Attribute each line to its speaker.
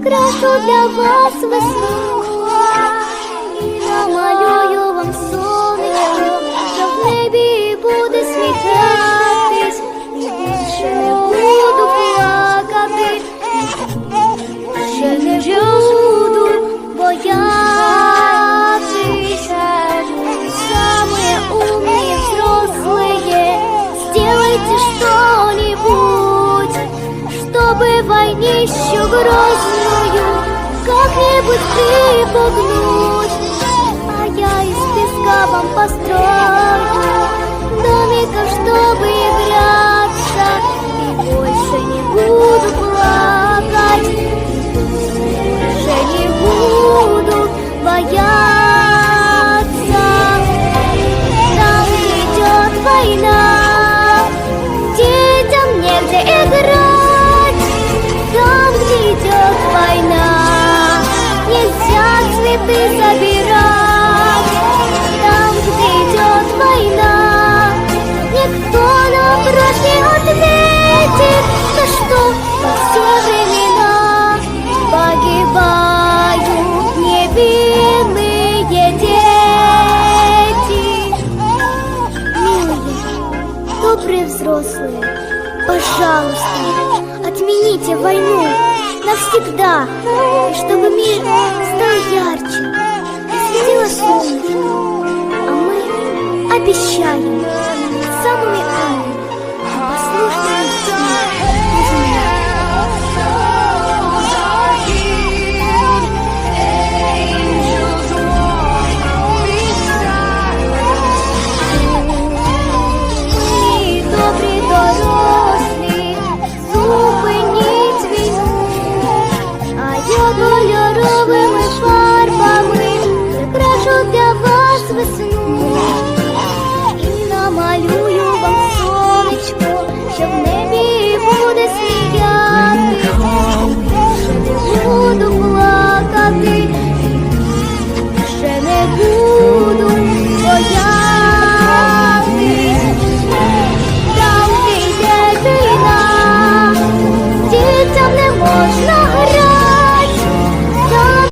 Speaker 1: прикрашу для вас весну. Чтобы войнищу грозную как-нибудь припугнуть. А я из песка вам построю цветы собирать. Там, где идет война, никто на вопрос не ответит. За что все времена погибают невинные дети? Милые, добрые взрослые, пожалуйста, отмените войну навсегда, чтобы мир стал ярче, светило солнышко, а мы обещаем